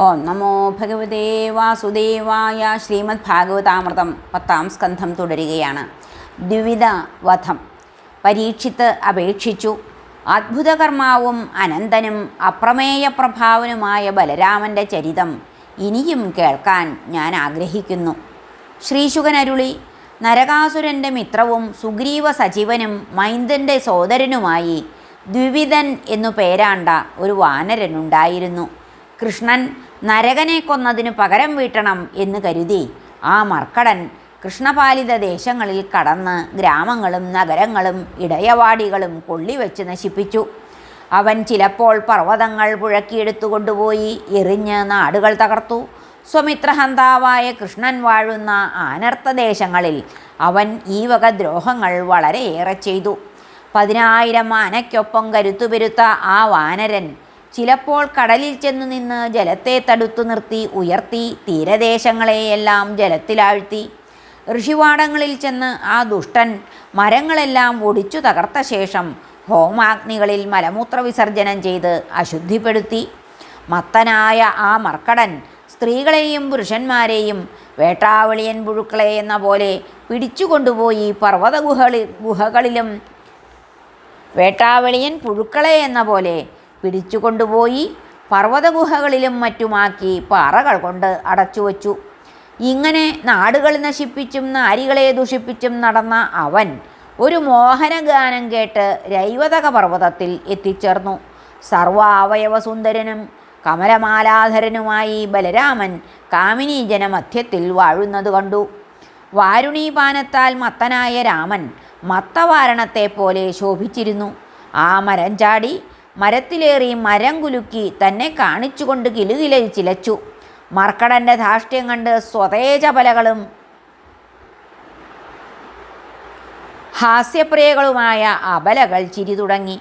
ഓം നമോ ഭഗവതേ വാസുദേവായ ശ്രീമദ് ഭാഗവതാമൃതം പത്താം സ്കന്ധം തുടരുകയാണ്. ദ്വിവിധ വധം പരീക്ഷിത്ത് അപേക്ഷിച്ചു. അത്ഭുതകർമാവും അനന്തനും അപ്രമേയ പ്രഭാവനുമായ ബലരാമന്റെ ചരിതം ഇനിയും കേൾക്കാൻ ഞാൻ ആഗ്രഹിക്കുന്നു. ശ്രീശുഖനരുളി നരകാസുരന്റെ മിത്രവും സുഗ്രീവ സജീവനും മൈന്ദന്റെ സോദരനുമായി ദ്വിവിധൻ എന്നു പേരാണ്ട ഒരു വാനരനുണ്ടായിരുന്നു. കൃഷ്ണൻ നരകനെ കൊന്നതിനു പകരം വീട്ടണം എന്ന് കരുതി. ആ മർക്കടൻ കൃഷ്ണപാലിത ദേശങ്ങളിൽ കടന്ന് ഗ്രാമങ്ങളും നഗരങ്ങളും ഇടയവാടികളും കൊള്ളിവെച്ച് നശിപ്പിച്ചു. അവൻ ചിലപ്പോൾ പർവതങ്ങൾ പുഴക്കിയെടുത്തു കൊണ്ടുപോയി എറിഞ്ഞ് നാടുകൾ തകർത്തു. സ്വമിത്രഹന്താവായ കൃഷ്ണൻ വാഴുന്ന ആനർത്തദേശങ്ങളിൽ അവൻ ഈ വക ദ്രോഹങ്ങൾ വളരെയേറെ ചെയ്തു. പതിനായിരം ആനയ്ക്കൊപ്പം കരുത്തുപെരുത്ത ആ വാനരൻ ചിലപ്പോൾ കടലിൽ ചെന്നു നിന്ന് ജലത്തെ തടുത്തു നിർത്തി ഉയർത്തി തീരദേശങ്ങളെയെല്ലാം ജലത്തിലാഴ്ത്തി. ഋഷിവാടങ്ങളിൽ ചെന്ന് ആ ദുഷ്ടൻ മരങ്ങളെല്ലാം ഒടിച്ചു തകർത്ത ശേഷം ഹോമാഗ്നികളിൽ മലമൂത്ര വിസർജനം ചെയ്ത് അശുദ്ധിപ്പെടുത്തി. മത്തനായ ആ മർക്കടൻ സ്ത്രീകളെയും പുരുഷന്മാരെയും വേട്ടാവളിയൻ പുഴുക്കളെ എന്ന പോലെ പിടിച്ചുകൊണ്ടുപോയി പർവത ഗുഹളി ഗുഹകളിലും വേട്ടാവളിയൻ പുഴുക്കളെ എന്ന പോലെ പിടിച്ചുകൊണ്ടുപോയി പർവതഗുഹകളിലും മറ്റുമാക്കി പാറകൾ കൊണ്ട് അടച്ചുവച്ചു ഇങ്ങനെ നാടുകൾ നശിപ്പിച്ചും നാരികളെ ദുഷിപ്പിച്ചും നടന്ന അവൻ ഒരു മോഹനഗാനം കേട്ട് രൈവതക പർവതത്തിൽ എത്തിച്ചേർന്നു. സർവാവയവസുന്ദരനും കമലമാലാധരനുമായി ബലരാമൻ കാമിനി ജനമധ്യത്തിൽ വാഴുന്നത് കണ്ടു. വാരുണീപാനത്താൽ മത്തനായ രാമൻ മത്തവാരണത്തെ പോലെ ശോഭിച്ചിരുന്നു. ആ മരം ചാടി മരത്തിലേറി മരം കുലുക്കി തന്നെ കാണിച്ചുകൊണ്ട് കിലുകില ചിലച്ചു. മർക്കടന്റെ ധാർഷ്ട്യം കണ്ട് സ്വതേജപലകളും ഹാസ്യപ്രിയകളുമായ അബലകൾ ചിരി തുടങ്ങി.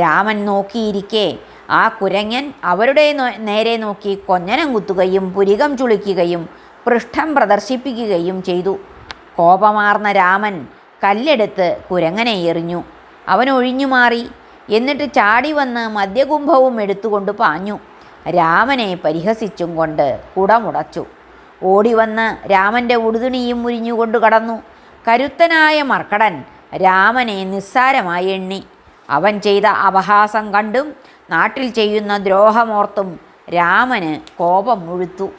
രാമൻ നോക്കിയിരിക്കെ ആ കുരങ്ങൻ അവരുടെ നേരെ നോക്കി കൊഞ്ഞനം കുത്തുകയും പുരികം ചുളിക്കുകയും പൃഷ്ഠം പ്രദർശിപ്പിക്കുകയും ചെയ്തു. കോപമാർന്ന രാമൻ കല്ലെടുത്ത് കുരങ്ങനെ എറിഞ്ഞു. അവൻ ഒഴിഞ്ഞു മാറി എന്നിട്ട് ചാടി വന്ന് മദ്യകുംഭവും എടുത്തുകൊണ്ട് പാഞ്ഞു. രാമനെ പരിഹസിച്ചും കൊണ്ട് കുടമുടച്ചു. ഓടിവന്ന് രാമന്റെ ഉടുതുണിയും മുരിഞ്ഞുകൊണ്ട് കടന്നു. കരുത്തനായ മർക്കടൻ രാമനെ നിസ്സാരമായി എണ്ണി. അവൻ ചെയ്ത അപഹാസം കണ്ടും നാട്ടിൽ ചെയ്യുന്ന ദ്രോഹമോർത്തും രാമന് കോപം മുഴുത്തു.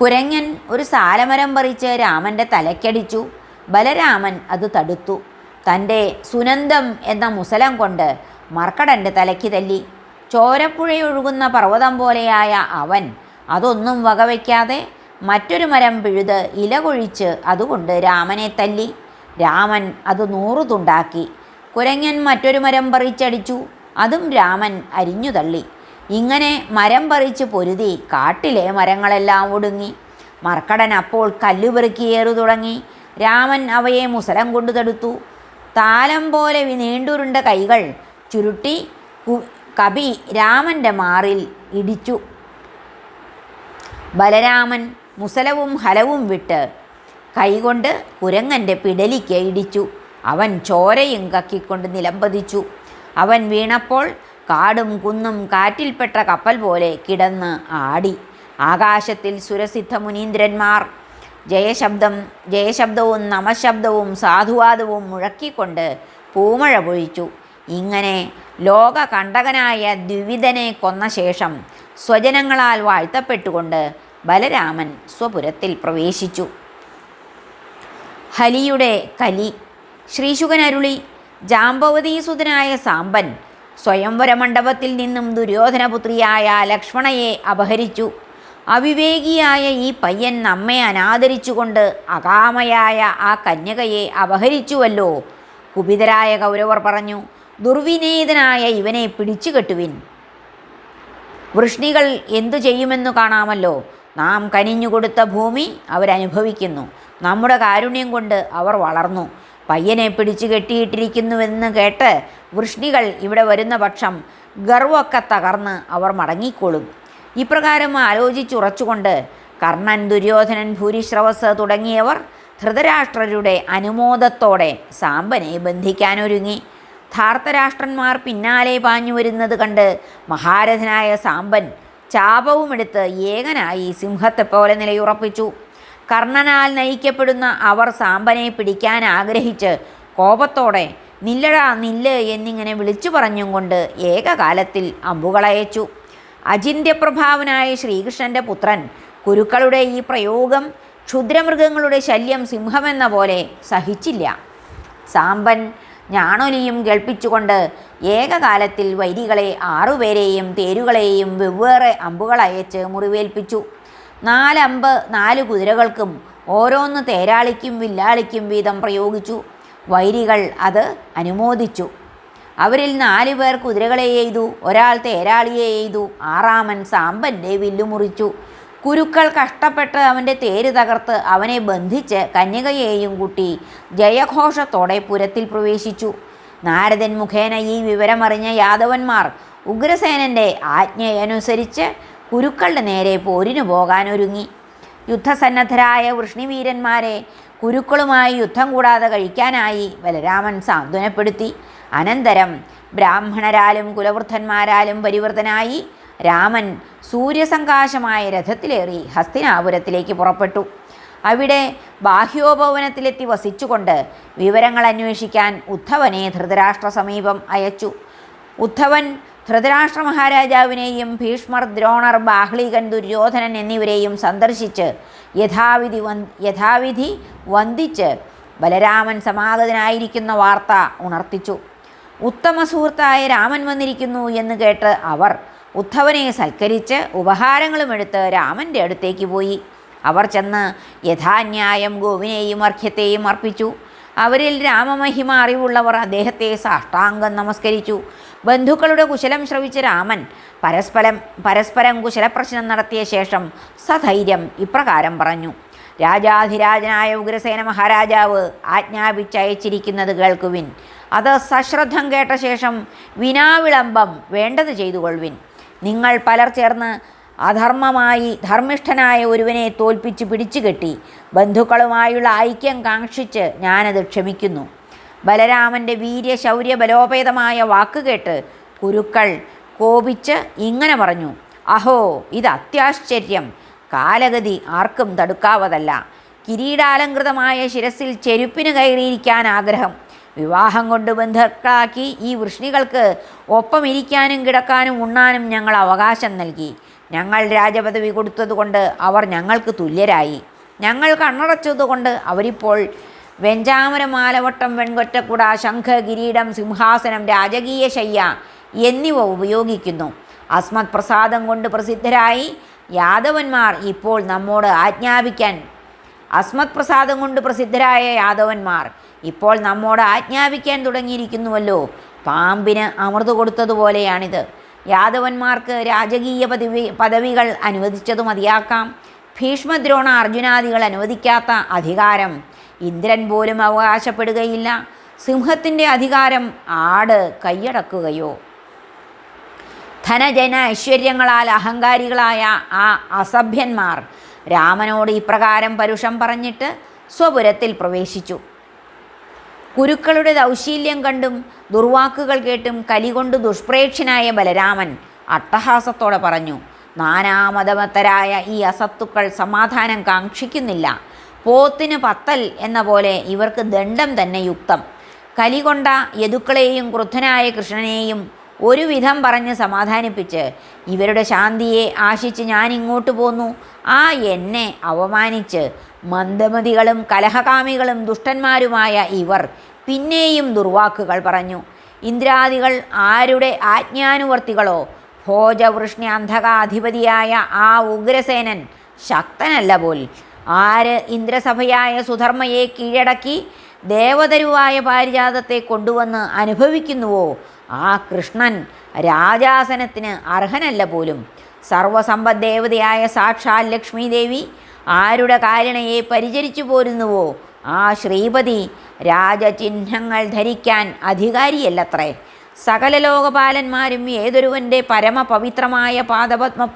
കുരങ്ങൻ ഒരു സാലമരം പറിച്ച് രാമന്റെ തലയ്ക്കടിച്ചു. ബലരാമൻ അത് തടുത്തു. തന്റെ സുനന്ദം എന്ന മുസലം കൊണ്ട് മർക്കടന്റെ തലയ്ക്ക് തല്ലി. ചോരപ്പുഴയൊഴുകുന്ന പർവതം പോലെയായ അവൻ അതൊന്നും വകവയ്ക്കാതെ മറ്റൊരു മരം പിഴുത് ഇലകൊഴിച്ച് അതുകൊണ്ട് രാമനെ തല്ലി. രാമൻ അത് നൂറു തുണ്ടാക്കി. കുരങ്ങൻ മറ്റൊരു മരം പറിച്ചടിച്ചു. അതും രാമൻ അരിഞ്ഞു തള്ളി. ഇങ്ങനെ മരം പറിച്ച് പൊരുതി കാട്ടിലെ മരങ്ങളെല്ലാം ഒടുങ്ങി. മർക്കടൻ അപ്പോൾ കല്ലുപെറുക്കിയേറു തുടങ്ങി രാമൻ അവയെ മുസലം കൊണ്ടു തടുത്തു. താലം പോലെ നീണ്ടുരുണ്ട കൈകൾ ചുരുട്ടി കവി രാമന്റെ മാറിൽ ഇടിച്ചു. ബലരാമൻ മുസലവും ഹലവും വിട്ട് കൈകൊണ്ട് കുരങ്ങന്റെ പിടലിക്ക് ഇടിച്ചു. അവൻ ചോരയും കക്കിക്കൊണ്ട് നിലംപതിച്ചു. അവൻ വീണപ്പോൾ കാടും കുന്നും കാറ്റിൽപ്പെട്ട കപ്പൽ പോലെ കിടന്ന് ആടി. ആകാശത്തിൽ സുരസിദ്ധ മുനീന്ദ്രന്മാർ ജയശബ്ദം ജയശബ്ദവും നമശബ്ദവും സാധുവാദവും മുഴക്കിക്കൊണ്ട് പൂമഴ പൊഴിച്ചു. ഇങ്ങനെ ലോക കണ്ടകനായ ദ്വിവിധനെ കൊന്ന ശേഷം സ്വജനങ്ങളാൽ വാഴ്ത്തപ്പെട്ടുകൊണ്ട് ബലരാമൻ സ്വപുരത്തിൽ പ്രവേശിച്ചു. ഹലിയുടെ കലി ശ്രീശുഖനരുളി ജാമ്പവതീസുതനായ സാമ്പൻ സ്വയംവര മണ്ഡപത്തിൽ നിന്നും ദുര്യോധനപുത്രിയായ ലക്ഷ്മണയെ അപഹരിച്ചു. അവിവേകിയായ ഈ പയ്യൻ നമ്മെ അനാദരിച്ചുകൊണ്ട് അകാമയായ ആ കന്യകയെ അപഹരിച്ചുവല്ലോ. കുപിതരായ കൗരവർ പറഞ്ഞു ദുർവിനീതനായ ഇവനെ പിടിച്ചു കെട്ടുവിൻ. വൃഷ്ണികൾ എന്തു ചെയ്യുമെന്നു കാണാമല്ലോ. നാം കനിഞ്ഞുകൊടുത്ത ഭൂമി അവരനുഭവിക്കുന്നു. നമ്മുടെ കാരുണ്യം കൊണ്ട് അവർ വളർന്നു. പയ്യനെ പിടിച്ചു കെട്ടിയിട്ടിരിക്കുന്നുവെന്ന് കേട്ട് വൃഷ്ണികൾ ഇവിടെ വരുന്ന പക്ഷം ഗർവമൊക്കെ തകർന്ന് അവർ മടങ്ങിക്കോളും. ഇപ്രകാരം ആലോചിച്ചുറച്ചുകൊണ്ട് കർണൻ ദുര്യോധനൻ ഭൂരിശ്രവസ് തുടങ്ങിയവർ ധൃതരാഷ്ട്രരുടെ അനുമോദത്തോടെ സാമ്പനെ ബന്ധിക്കാനൊരുങ്ങി. ധാർത്തരാഷ്ട്രന്മാർ പിന്നാലെ പാഞ്ഞു വരുന്നത് കണ്ട് മഹാരഥനായ സാമ്പൻ ചാപവുമെടുത്ത് ഏകനായി സിംഹത്തെപ്പോലെ നിലയുറപ്പിച്ചു. കർണനാൽ നയിക്കപ്പെടുന്ന അവർ സാമ്പനെ പിടിക്കാൻ ആഗ്രഹിച്ച് കോപത്തോടെ നില്ലടാ നില്ല് എന്നിങ്ങനെ വിളിച്ചു പറഞ്ഞും കൊണ്ട് ഏകകാലത്തിൽ അമ്പുകളയച്ചു. അചിന്ത്യപ്രഭാവനായ ശ്രീകൃഷ്ണന്റെ പുത്രൻ. കുരുക്കളുടെ ഈ പ്രയോഗം ക്ഷുദ്രമൃഗങ്ങളുടെ ശല്യം സിംഹമെന്ന പോലെ സഹിച്ചില്ല. സാമ്പൻ ഞാണൊലിയും കേൾപ്പിച്ചുകൊണ്ട് ഏകകാലത്തിൽ വൈരികളെ ആറുപേരെയും തേരുകളെയും വെവ്വേറെ അമ്പുകളയച്ച് മുറിവേൽപ്പിച്ചു. നാലമ്പ് നാല് കുതിരകൾക്കും ഓരോന്ന് തേരാളിക്കും വില്ലാളിക്കും വീതം പ്രയോഗിച്ചു. വൈരികൾ അത് അനുമോദിച്ചു. അവരിൽ നാലു പേർ കുതിരകളെ എയ്തു ഒരാൾ തേരാളിയെ എയ്തു ആറാമൻ സാമ്പന്റെ വില്ലു മുറിച്ചു. കുരുക്കൾ കഷ്ടപ്പെട്ട് അവന്റെ തേര് തകർത്ത് അവനെ ബന്ധിച്ച് കന്യകയെയും കൂട്ടി ജയഘോഷത്തോടെ പുരത്തിൽ പ്രവേശിച്ചു. നാരദൻ മുഖേന ഈ വിവരമറിഞ്ഞ യാദവന്മാർ ഉഗ്രസേനന്റെ ആജ്ഞയനുസരിച്ച് കുരുക്കളുടെ നേരെ പോരിനു പോകാനൊരുങ്ങി. യുദ്ധസന്നദ്ധരായ വൃഷ്ണിവീരന്മാരെ കുരുക്കളുമായി യുദ്ധം കൂടാതെ കഴിക്കാനായി ബലരാമൻ സാന്ത്വനപ്പെടുത്തി. അനന്തരം ബ്രാഹ്മണരാലും കുലവൃദ്ധന്മാരാലും പരിവർത്തനായി രാമൻ സൂര്യസങ്കാശമായ രഥത്തിലേറി ഹസ്തിനാപുരത്തിലേക്ക് പുറപ്പെട്ടു. അവിടെ ബാഹ്യോപവനത്തിലെത്തി വസിച്ചുകൊണ്ട് വിവരങ്ങൾ അന്വേഷിക്കാൻ ഉദ്ധവനെ ധൃതരാഷ്ട്ര സമീപം അയച്ചു. ഉദ്ധവൻ ധൃതരാഷ്ട്ര മഹാരാജാവിനെയും ഭീഷ്മർ ദ്രോണർ ബാഹ്ലീകൻ ദുര്യോധനൻ എന്നിവരെയും സന്ദർശിച്ച് യഥാവിധി യഥാവിധി വന്ദിച്ച് ബലരാമൻ സമാഗതനായിരിക്കുന്ന വാർത്ത ഉണർത്തിച്ചു. ഉത്തമ സുഹൃത്തായ രാമൻ വന്നിരിക്കുന്നു എന്ന് കേട്ട് അവർ ഉദ്ധവനെ സൽക്കരിച്ച് ഉപഹാരങ്ങളും എടുത്ത് രാമന്റെ അടുത്തേക്ക് പോയി. അവർ ചെന്ന് യഥാന്യായം ഗോവിനെയും അർഘ്യത്തെയും അർപ്പിച്ചു. അവരിൽ രാമമഹിമ അറിവുള്ളവർ അദ്ദേഹത്തെ സാഷ്ടാംഗം നമസ്കരിച്ചു. ബന്ധുക്കളുടെ കുശലം ശ്രവിച്ച രാമൻ പരസ്പരം പരസ്പരം കുശലപ്രശ്നം നടത്തിയ ശേഷം സധൈര്യം ഇപ്രകാരം പറഞ്ഞു. രാജാധിരാജനായ ഉഗ്രസേന മഹാരാജാവ് ആജ്ഞാപിച്ചയച്ചിരിക്കുന്നത് കേൾക്കുവിൻ. അത് സശ്രദ്ധം കേട്ട ശേഷം വിനാവിളംബം വേണ്ടത് ചെയ്തു കൊള്ളുവിൻ നിങ്ങൾ പലർ ചേർന്ന് അധർമ്മമായി ധർമ്മിഷ്ഠനായ ഒരുവനെ തോൽപ്പിച്ച് പിടിച്ചു കെട്ടി ബന്ധുക്കളുമായുള്ള ഐക്യം കാക്ഷിച്ച് ഞാനത് ക്ഷമിക്കുന്നു. ബലരാമന്റെ വീര്യശൗര്യ ബലോപേതമായ വാക്കുകേട്ട് കുരുക്കൾ കോപിച്ച് ഇങ്ങനെ പറഞ്ഞു അഹോ ഇത് അത്യാശ്ചര്യം. കാലഗതി ആർക്കും തടുക്കാവതല്ല. കിരീടാലങ്കൃതമായ ശിരസിൽ ചെരുപ്പിന് കയറിയിരിക്കാൻ ആഗ്രഹം. വിവാഹം കൊണ്ട് ബന്ധുക്കളാക്കി ഈ വൃഷ്ണികൾക്ക് ഒപ്പം ഇരിക്കാനും കിടക്കാനും ഉണ്ണാനും ഞങ്ങൾ അവകാശം നൽകി. ഞങ്ങൾ രാജപദവി കൊടുത്തതുകൊണ്ട് അവർ ഞങ്ങൾക്ക് തുല്യരായി. ഞങ്ങൾ കണ്ണടച്ചതുകൊണ്ട് അവരിപ്പോൾ വെഞ്ചാമരമാലവട്ടം വെൺകൊറ്റക്കുട ശംഖ് കിരീടം സിംഹാസനം രാജകീയ ശയ്യ എന്നിവ ഉപയോഗിക്കുന്നു. അസ്മത് പ്രസാദം കൊണ്ട് പ്രസിദ്ധരായി യാദവന്മാർ ഇപ്പോൾ നമ്മോട് ആജ്ഞാപിക്കാൻ അസ്മത് പ്രസാദം കൊണ്ട് പ്രസിദ്ധരായ യാദവന്മാർ ഇപ്പോൾ നമ്മോട് ആജ്ഞാപിക്കാൻ തുടങ്ങിയിരിക്കുന്നുവല്ലോ. പാമ്പിന് അമൃത് കൊടുത്തതുപോലെയാണിത്. യാദവന്മാർക്ക് രാജകീയ പദവി പദവികൾ അനുവദിച്ചത് മതിയാക്കാം. ഭീഷ്മദ്രോണ അർജുനാദികൾ അനുവദിക്കാത്ത അധികാരം. ഇന്ദ്രൻ പോലും അവകാശപ്പെടുകയില്ല. സിംഹത്തിന്റെ അധികാരം ആട് കൈയടക്കുകയോ. ധനജന ഐശ്വര്യങ്ങളാൽ അഹങ്കാരികളായ ആ അസഭ്യന്മാർ രാമനോട് ഇപ്രകാരം പരുഷം പറഞ്ഞിട്ട് സ്വപുരത്തിൽ പ്രവേശിച്ചു. കുരുക്കളുടെ ദൗശീല്യം കണ്ടും ദുർവാക്കുകൾ കേട്ടും കലികൊണ്ട് ദുഷ്പ്രേക്ഷനായ ബലരാമൻ അട്ടഹാസത്തോടെ പറഞ്ഞു നാനാമതമത്തരായ ഈ അസത്തുക്കൾ സമാധാനം കാക്ഷിക്കുന്നില്ല. പോത്തിന് പത്തൽ എന്ന പോലെ ഇവർക്ക് ദണ്ഡം തന്നെ യുക്തം. കലികൊണ്ട യദുക്കളെയും ക്രുദ്ധനായ കൃഷ്ണനെയും ഒരു വിധം പറഞ്ഞ് സമാധാനിപ്പിച്ച് ഇവരുടെ ശാന്തിയെ ആശിച്ച് ഞാൻ ഇങ്ങോട്ട് പോന്നു. ആ എന്നെ അവമാനിച്ച് മന്ദമതികളും കലഹകാമികളും ദുഷ്ടന്മാരുമായ ഇവർ പിന്നെയും ദുർവാക്കുകൾ പറഞ്ഞു. ഇന്ദ്രാദികൾ ആരുടെ ആജ്ഞാനുവർത്തികളോ? ഭോജവൃഷ്ണി അന്ധകാധിപതിയായ ആ ഉഗ്രസേനൻ ശക്തനല്ല പോൽ. ആര് ഇന്ദ്രസഭയായ സുധർമ്മയെ കീഴടക്കി ദേവതരുവായ പാരിജാതത്തെ കൊണ്ടുവന്ന് അനുഭവിക്കുന്നുവോ? ആ കൃഷ്ണൻ രാജാസനത്തിന് അർഹനല്ല പോലും. സർവസമ്പദ്ദേവതയായ സാക്ഷാൽ ലക്ഷ്മി ദേവി ആരുടെ കാരണയെ പരിചരിച്ചു പോരുന്നുവോ? ആ ശ്രീപതി രാജചിഹ്നങ്ങൾ ധരിക്കാൻ അധികാരിയല്ലത്രേ. സകല ലോകപാലന്മാരും ഏതൊരുവന്റെ പരമപവിത്രമായ പാദപത്മ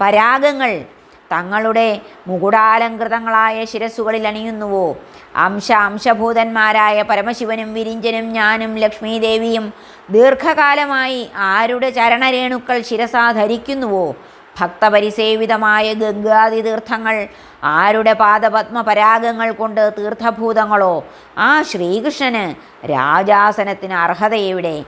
പരാഗങ്ങൾ തങ്ങളുടെ മുകുടാലങ്കൃതങ്ങളായ ശിരസ്സുകളിൽ അണിയുന്നുവോ? അംശ അംശഭൂതന്മാരായ പരമശിവനും വിരിഞ്ചനും ഞാനും ലക്ഷ്മീദേവിയും ദീർഘകാലമായി ആരുടെ ചരണരേണുക്കൾ ശിരസാ ധരിക്കുന്നുവോ? ഭക്തപരിസേവിതമായ ഗംഗാതി തീർത്ഥങ്ങൾ ആരുടെ പാദപത്മപരാഗങ്ങൾ കൊണ്ട് തീർത്ഥഭൂതങ്ങളോ? ആ ശ്രീകൃഷ്ണന് രാജാസനത്തിന് അർഹതയെവിടെ?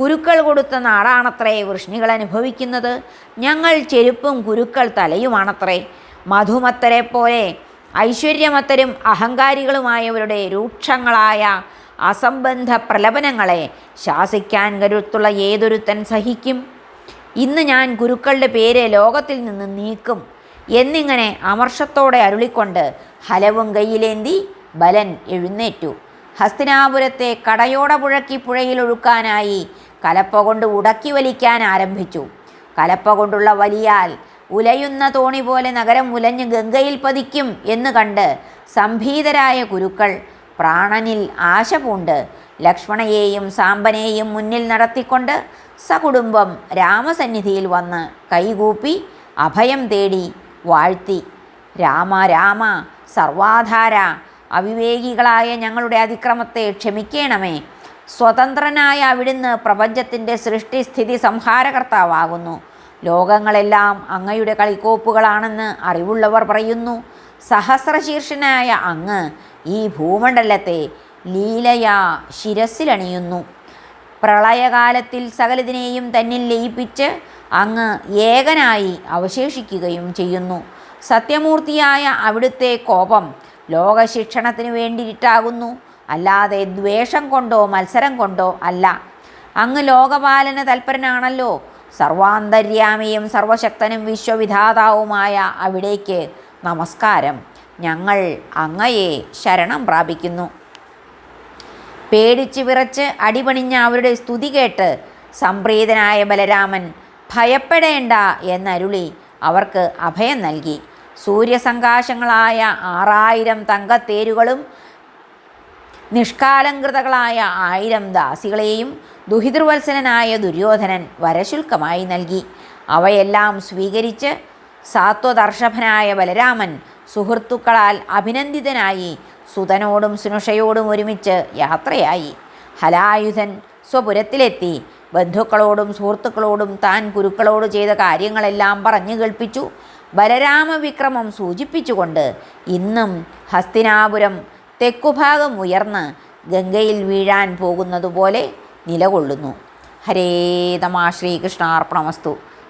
കുരുക്കൾ കൊടുത്ത നാടാണത്രേ വൃഷ്ണികൾ അനുഭവിക്കുന്നത്? ഞങ്ങൾ ചെരുപ്പും കുരുക്കൾ തലയുമാണത്രേ. മധുമത്തരെ പോലെ ഐശ്വര്യമത്തരും അഹങ്കാരികളുമായവരുടെ രൂക്ഷങ്ങളായ അസംബന്ധ പ്രലപനങ്ങളെ ശാസിക്കാൻ കരുത്തുള്ള ഏതൊരുത്തൻ സഹിക്കും? ഇന്ന് ഞാൻ ഗുരുക്കളുടെ പേര് ലോകത്തിൽ നിന്ന് നീക്കും. എന്നിങ്ങനെ അമർഷത്തോടെ അരുളിക്കൊണ്ട് ഹലവും കയ്യിലേന്തി ബലൻ എഴുന്നേറ്റു. ഹസ്തിനാപുരത്തെ കടയോടെ പുഴക്കി പുഴയിലൊഴുക്കാനായി കലപ്പ കൊണ്ട് ഉടക്കി വലിക്കാൻ ആരംഭിച്ചു. കലപ്പ കൊണ്ടുള്ള വലിയാൽ ഉലയുന്ന തോണി പോലെ നഗരം ഉലഞ്ഞ് ഗംഗയിൽ പതിക്കും എന്ന് കണ്ട് സംഭീതരായ കുരുക്കൾ പ്രാണനിൽ ആശ പൂണ്ട്. ലക്ഷ്മണയെയും സാമ്പനെയും മുന്നിൽ നടത്തിക്കൊണ്ട് സകുടുംബം രാമസന്നിധിയിൽ വന്ന് കൈകൂപ്പി അഭയം തേടി വാഴ്ത്തി. രാമ രാമ സർവാധാര അവിവേകികളായ ഞങ്ങളുടെ അതിക്രമത്തെ ക്ഷമിക്കണമേ. സ്വതന്ത്രനായ അവിടുന്ന് പ്രപഞ്ചത്തിന്റെ സൃഷ്ടിസ്ഥിതി സംഹാരകർത്താവാകുന്നു. ലോകങ്ങളെല്ലാം അങ്ങയുടെ കളിക്കോപ്പുകളാണെന്ന് അറിവുള്ളവർ പറയുന്നു. സഹസ്രശീർഷനായ അങ്ങ് ഈ ഭൂമണ്ഡലത്തെ ലീലയാ ശിരസിലണിയുന്നു. പ്രളയകാലത്തിൽ സകലതിനെയും തന്നിൽ ലയിപ്പിച്ച് അങ്ങ് ഏകനായി അവശേഷിക്കുകയും ചെയ്യുന്നു. സത്യമൂർത്തിയായ അവിടുത്തെ കോപം ലോകശിക്ഷണത്തിനു വേണ്ടിയിട്ടാകുന്നു അല്ലാതെ ദ്വേഷം കൊണ്ടോ മത്സരം കൊണ്ടോ അല്ല. അങ്ങ് ലോകപാലന തൽപരനാണല്ലോ. സർവാന്തര്യാമിയും സർവശക്തനും വിശ്വവിധാതാവുമായ അവിടേക്ക് നമസ്കാരം. ഞങ്ങൾ അങ്ങയെ ശരണം പ്രാപിക്കുന്നു. പേടിച്ച് വിറച്ച് അടിപണിഞ്ഞ അവരുടെ സ്തുതി കേട്ട് സംപ്രീതനായ ബലരാമൻ ഭയപ്പെടേണ്ട എന്നരുളി അവർക്ക് അഭയം നൽകി. സൂര്യസങ്കാശങ്ങളായ ആറായിരം തങ്കത്തേരുകളും നിഷ്കാലങ്കൃതകളായ ആയിരം ദാസികളെയും ദുഹിതൃവത്സലനായ ദുര്യോധനൻ വരശുൽക്കമായി നൽകി. അവയെല്ലാം സ്വീകരിച്ച് സാത്വദർഷഭനായ ബലരാമൻ സുഹൃത്തുക്കളാൽ അഭിനന്ദിതനായി സുതനോടും സുനുഷയോടും ഒരുമിച്ച് യാത്രയായി. ഹലായുധൻ സ്വപുരത്തിലെത്തി. ബന്ധുക്കളോടും സുഹൃത്തുക്കളോടും താൻ ഗുരുക്കളോട് ചെയ്ത കാര്യങ്ങളെല്ലാം പറഞ്ഞു കേൾപ്പിച്ചു. ബലരാമവിക്രമം സൂചിപ്പിച്ചുകൊണ്ട് ഇന്നും ഹസ്തിനാപുരം തെക്കുഭാഗം ഉയർന്ന് ഗംഗയിൽ വീഴാൻ പോകുന്നതുപോലെ നിലകൊള്ളുന്നു. ഹരേ തമാ ശ്രീകൃഷ്ണാർപ്പണമസ്തു.